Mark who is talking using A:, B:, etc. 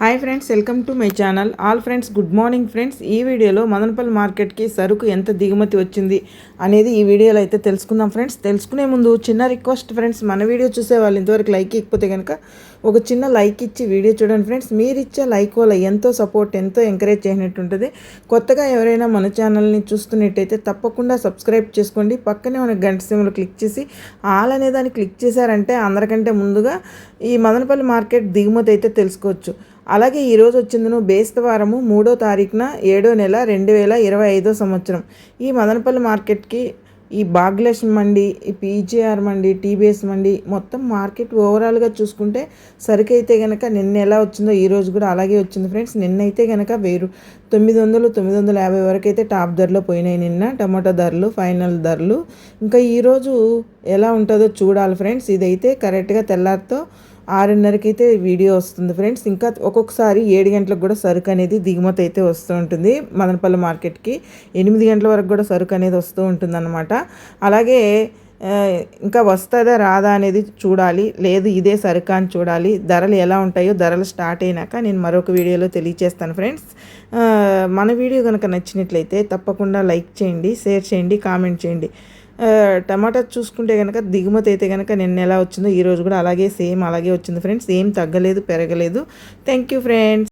A: Hi friends welcome to my channel all friends good morning friends ఈ వీడియోలో మదనపల్లి మార్కెట్కి సరుకు ఎంత దిగుమతి వచ్చింది అనేది ఈ వీడియోలో అయితే తెలుసుకుందాం ఫ్రెండ్స్ తెలుసుకునే ముందు చిన్న రిక్వెస్ట్ ఫ్రెండ్స్ మన వీడియో చూసే వాళ్ళు ఇంతవరకు లైక్ ఇకపోతే కనుక ఒక చిన్న లైక్ ఇచ్చి వీడియో చూడండి ఫ్రెండ్స్ మీరు ఇచ్చే లైక్ వల్ల ఎంతో సపోర్ట్ ఎంతో ఎంకరేజ్ చేసినట్టు ఉంటుంది. కొత్తగా ఎవరైనా మన ఛానల్ని చూస్తున్నట్టయితే తప్పకుండా సబ్స్క్రైబ్ చేసుకోండి. పక్కనే మన గంట సిమ్లో క్లిక్ చేసి ఆల్ అనే దాన్ని క్లిక్ చేశారంటే అందరికంటే ముందుగా ఈ మదనపల్లి మార్కెట్ దిగుమతి అయితే తెలుసుకోవచ్చు. అలాగే ఈరోజు వచ్చిందను బేస్తవారము మూడో తారీఖున ఏడో నెల రెండు వేల ఇరవై ఐదో సంవత్సరం. ఈ మదనపల్లి మార్కెట్కి ఈ భాగ్యలక్ష్మి మండి ఈ పీజీఆర్ మండి టీబీఎస్ మండి మొత్తం మార్కెట్ ఓవరాల్గా చూసుకుంటే సరికైతే కనుక నిన్న ఎలా వచ్చిందో ఈ రోజు కూడా అలాగే వచ్చింది ఫ్రెండ్స్. నిన్నైతే కనుక వేరు. తొమ్మిది వందలు తొమ్మిది వందల యాభై వరకు అయితే టాప్ ధరలో పోయినాయి నిన్న. టమాటో ధరలు ఫైనల్ ధరలు. ఇంకా ఈరోజు ఎలా ఉంటుందో చూడాలి ఫ్రెండ్స్. ఇదైతే కరెక్ట్గా తెల్లారితో ఆరున్నరకి అయితే వీడియో వస్తుంది ఫ్రెండ్స్. ఇంకా ఒక్కొక్కసారి ఏడు గంటలకు కూడా సరుకు అనేది దిగుమతి అయితే వస్తూ ఉంటుంది. మదనపల్లి మార్కెట్కి ఎనిమిది గంటల వరకు కూడా సరుకు అనేది వస్తూ ఉంటుంది అనమాట అలాగే ఇంకా వస్తుందా రాదా అనేది చూడాలి. లేదు ఇదే సరుకు అని చూడాలి. ధరలు ఎలా ఉంటాయో ధరలు స్టార్ట్ అయినాక నేను మరొక వీడియోలో తెలియచేస్తాను ఫ్రెండ్స్. మన వీడియో కనుక నచ్చినట్లయితే తప్పకుండా లైక్ చేయండి షేర్ చేయండి కామెంట్ చేయండి. టమాటా చూసుకుంటే కనుక దిగుమతి అయితే కనుక నిన్న ఎలా వచ్చిందో ఈరోజు కూడా అలాగే సేమ్ అలాగే వచ్చింది ఫ్రెండ్స్. ఏం తగ్గలేదు పెరగలేదు. Thank you friends